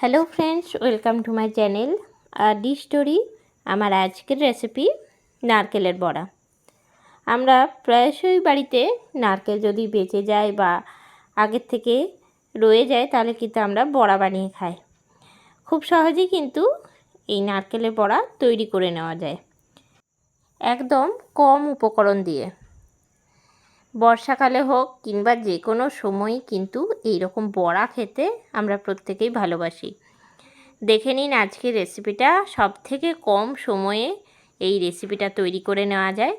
Hello friends welcome to my channel the story আমার আজকের recipe নারকেলের বড়া। আমরা প্রায়শই বাড়িতে নারকেল যদি বেঁচে যায় বা আগের থেকে রয়ে যায়, তাহলে কিন্তু আমরা বড়া বানিয়ে খাই। খুব সহজেই কিন্তু এই নারকেলের বড়া তৈরি করে নেওয়া যায়। একদম কম উপকরণ দিয়ে। বর্ষাকালে হোক কিংবা যে কোনো সময়ই কিন্তু এই রকম বড়া খেতে আমরা প্রত্যেকেই ভালোবাসি। দেখে নিন আজকের রেসিপিটা সব থেকে কম সময়ে এই রেসিপিটা তৈরি করে নেওয়া যায়।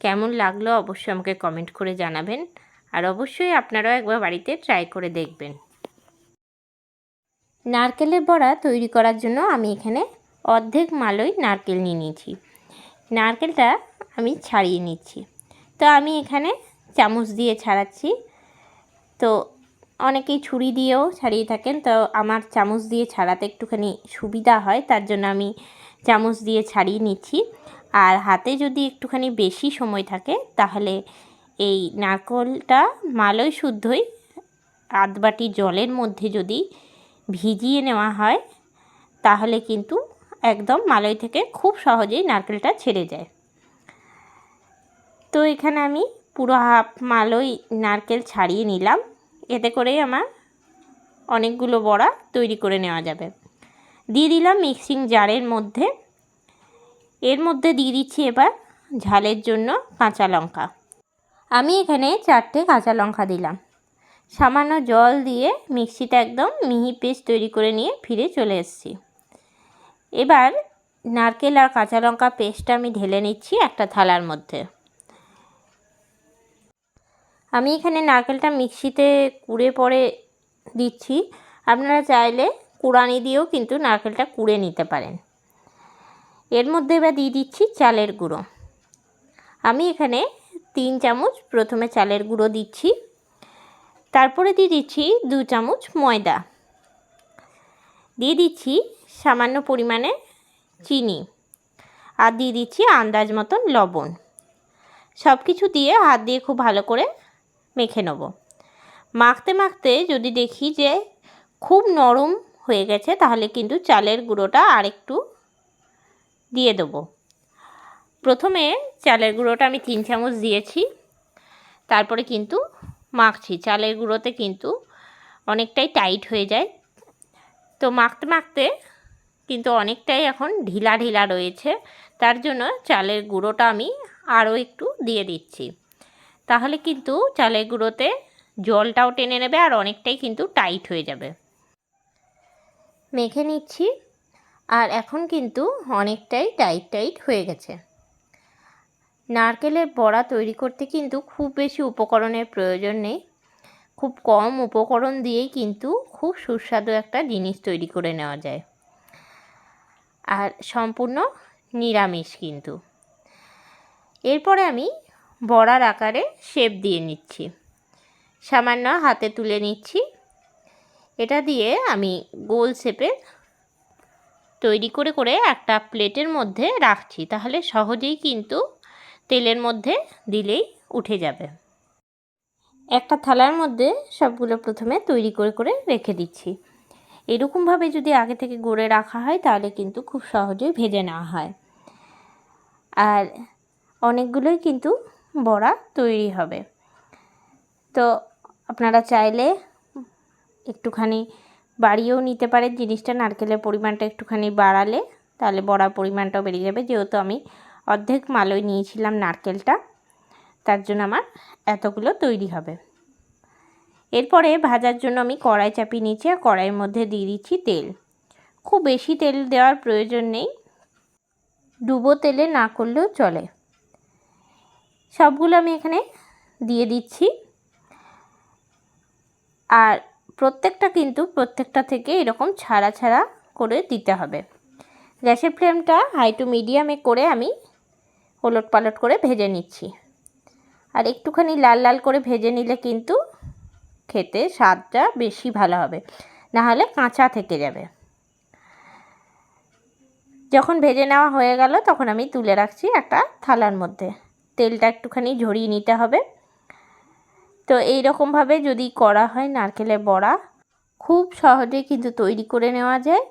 কেমন লাগল অবশ্যই আমাকে কমেন্ট করে জানাবেন। আর অবশ্যই আপনারাও একবার বাড়িতে ট্রাই করে দেখবেন। নারকেলের বড়া তৈরি করার জন্য আমি এখানে অর্ধেক মালই নারকেল নিয়ে নিয়েছি। নারকেলটা আমি ছাড়িয়ে নিচ্ছি। তো আমি এখানে চামচ দিয়ে ছাড়াচ্ছি। তো অনেকেই ছুরি দিয়েও ছাড়িয়ে থাকেন, তো আমার চামচ দিয়ে ছাড়াতে একটুখানি সুবিধা হয়, তার জন্য আমি চামচ দিয়ে ছাড়িয়ে নিচ্ছি। আর হাতে যদি একটুখানি বেশি সময় থাকে, তাহলে এই নারকলটা মালয় শুদ্ধই আধ বাটি জলের মধ্যে যদি ভিজিয়ে নেওয়া হয়, তাহলে কিন্তু একদম মালয় থেকে খুব সহজেই নারকেলটা ছেড়ে যায়। তো এখানে আমি পুরো হাফ মালই নারকেল ছাড়িয়ে নিলাম। এতে করেই আমার অনেকগুলো বড়া তৈরি করে নেওয়া যাবে। দিয়ে দিলাম মিক্সিং জারের মধ্যে। এর মধ্যে দিয়ে দিচ্ছি এবার ঝালের জন্য কাঁচা লঙ্কা। আমি এখানে চারটে কাঁচা লঙ্কা দিলাম। সামান্য জল দিয়ে মিক্সিটা একদম মিহি পেস্ট তৈরি করে নিয়ে ফিরে চলে এসেছি। এবার নারকেল আর কাঁচা লঙ্কা পেস্টটা আমি ঢেলে নিচ্ছি একটা থালার মধ্যে। আমি এখানে নারকেলটা মিক্সিতে কুড়ে পরে দিচ্ছি। আপনারা চাইলে কুড়ানি দিয়েও কিন্তু নারকেলটা কুড়ে নিতে পারেন। এর মধ্যে এবার দিয়ে দিচ্ছি চালের গুঁড়ো। আমি এখানে তিন চামচ প্রথমে চালের গুঁড়ো দিচ্ছি। তারপরে দিয়ে দিচ্ছি দু চামচ ময়দা। দিয়ে দিচ্ছি সামান্য পরিমাণে চিনি। আর দিয়ে দিচ্ছি আন্দাজ মতন লবণ। সব কিছু দিয়ে হাত দিয়ে খুব ভালো করে মেখে নেব। মাখতে মাখতে যদি দেখি যে খুব নরম হয়ে গেছে, তাহলে কিন্তু চালের গুঁড়োটা আরেকটু দিয়ে দেবো। প্রথমে চালের গুঁড়োটা আমি তিন চামচ দিয়েছি, তারপরে কিন্তু মাখছি। চালের গুঁড়োতে কিন্তু অনেকটাই টাইট হয়ে যায়। তো মাখতে মাখতে কিন্তু অনেকটাই এখন ঢিলা ঢিলা রয়েছে, তার জন্য চালের গুঁড়োটা আমি আরও একটু দিয়ে দিচ্ছি। তাহলে কিন্তু চালের গুঁড়োতে জলটাও টেনে নেবে আর অনেকটাই কিন্তু টাইট হয়ে যাবে। মেখে নিচ্ছি আর এখন কিন্তু অনেকটাই টাইট টাইট হয়ে গেছে। নারকেলের বড়া তৈরি করতে কিন্তু খুব বেশি উপকরণের প্রয়োজন নেই। খুব কম উপকরণ দিয়েই কিন্তু খুব সুস্বাদু একটা জিনিস তৈরি করে নেওয়া যায়। আর সম্পূর্ণ নিরামিষ কিন্তু। এরপরে আমি বড়ার আকারে শেপ দিয়ে নিচ্ছি। সামান্য হাতে তুলে নিচ্ছি। এটা দিয়ে আমি গোল শেপের তৈরি করে করে একটা প্লেটের মধ্যে রাখছি। তাহলে সহজেই কিন্তু তেলের মধ্যে দিলেই উঠে যাবে। একটা থালার মধ্যে সবগুলো প্রথমে তৈরি করে করে রেখে দিচ্ছি। এরকমভাবে যদি আগে থেকে গড়ে রাখা হয়, তাহলে কিন্তু খুব সহজেই ভেজে নেওয়া হয়। আর অনেকগুলোই কিন্তু বড়া তৈরি হবে। তো আপনারা চাইলে একটুখানি বাড়িয়েও নিতে পারেন জিনিসটা। নারকেলের পরিমাণটা একটুখানি বাড়ালে তাহলে বড়ার পরিমাণটাও বেড়ে যাবে। যেহেতু আমি অর্ধেক মালই নিয়েছিলাম নারকেলটা, তার জন্য আমার এতগুলো তৈরি হবে। এরপরে ভাজার জন্য আমি কড়াই চাপিয়ে নিয়েছি আর কড়াইয়ের মধ্যে দিয়ে দিচ্ছি তেল। খুব বেশি তেল দেওয়ার প্রয়োজন নেই। ডুবো তেলে না করলেও চলে। সবগুলো আমি এখানে দিয়ে দিচ্ছি। আর প্রত্যেকটা কিন্তু প্রত্যেকটা থেকে এরকম ছাড়া ছাড়া করে দিতে হবে। গ্যাসের ফ্লেমটা হাই টু মিডিয়ামে করে আমি ওলট পালট করে ভেজে নিচ্ছি। আর একটুখানি লাল লাল করে ভেজে নিলে কিন্তু খেতে স্বাদটা বেশি ভালো হবে নাহলে কাঁচা থেকে যাবে। যখন ভেজে নেওয়া হয়ে গেল তখন আমি তুলে রাখছি একটা থালার মধ্যে। তেলটা একটুখানি ঝরিয়ে নিতে হবে। তো এই রকমভাবে যদি করা হয় নারকেলের বড়া, খুব সহজে কিন্তু তৈরি করে নেওয়া যায়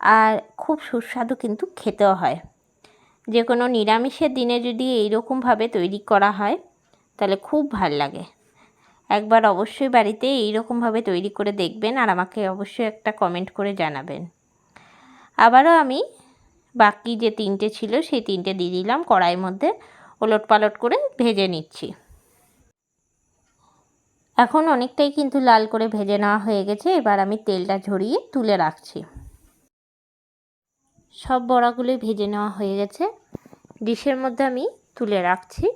আর খুব সুস্বাদু কিন্তু খেতেও হয়। যে কোনো নিরামিষের দিনে যদি এইরকমভাবে তৈরি করা হয়, তাহলে খুব ভালো লাগে। একবার অবশ্যই বাড়িতে এইরকমভাবে তৈরি করে দেখবেন আর আমাকে অবশ্যই একটা কমেন্ট করে জানাবেন। আবারও আমি বাকি যে তিনটে ছিল, সেই তিনটে দিয়ে দিলাম কড়াইয়ের মধ্যে। ওলট পালট করে ভেজে নিচ্ছি। এখন অনেকটাই কিন্তু লাল করে ভেজে নেওয়া হয়ে গেছে, এবার আমি তেলটা ঝরিয়ে তুলে রাখছি। সব বড়াগুলোই ভেজে নেওয়া হয়ে গেছে। ডিশের মধ্যে আমি তুলে রাখছি।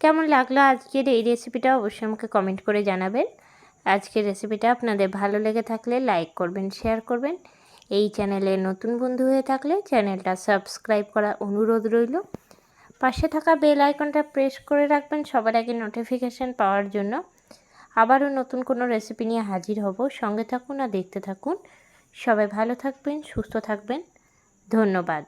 কেমন লাগল আজকের এই রেসিপিটা অবশ্যই আমাকে কমেন্ট করে জানাবেন। আজকের রেসিপিটা আপনাদের ভালো লেগে থাকলে লাইক করবেন, শেয়ার করবেন। এই চ্যানেলে নতুন বন্ধু হয়ে থাকলে চ্যানেলটা সাবস্ক্রাইব করা অনুরোধ রইল। পাশে থাকা বেল আইকনটা প্রেস করে রাখবেন সবার আগে নোটিফিকেশান পাওয়ার জন্য। আবারও নতুন কোনো রেসিপি নিয়ে হাজির হব। সঙ্গে থাকুন আর দেখতে থাকুন। সবাই ভালো থাকবেন, সুস্থ থাকবেন। ধন্যবাদ।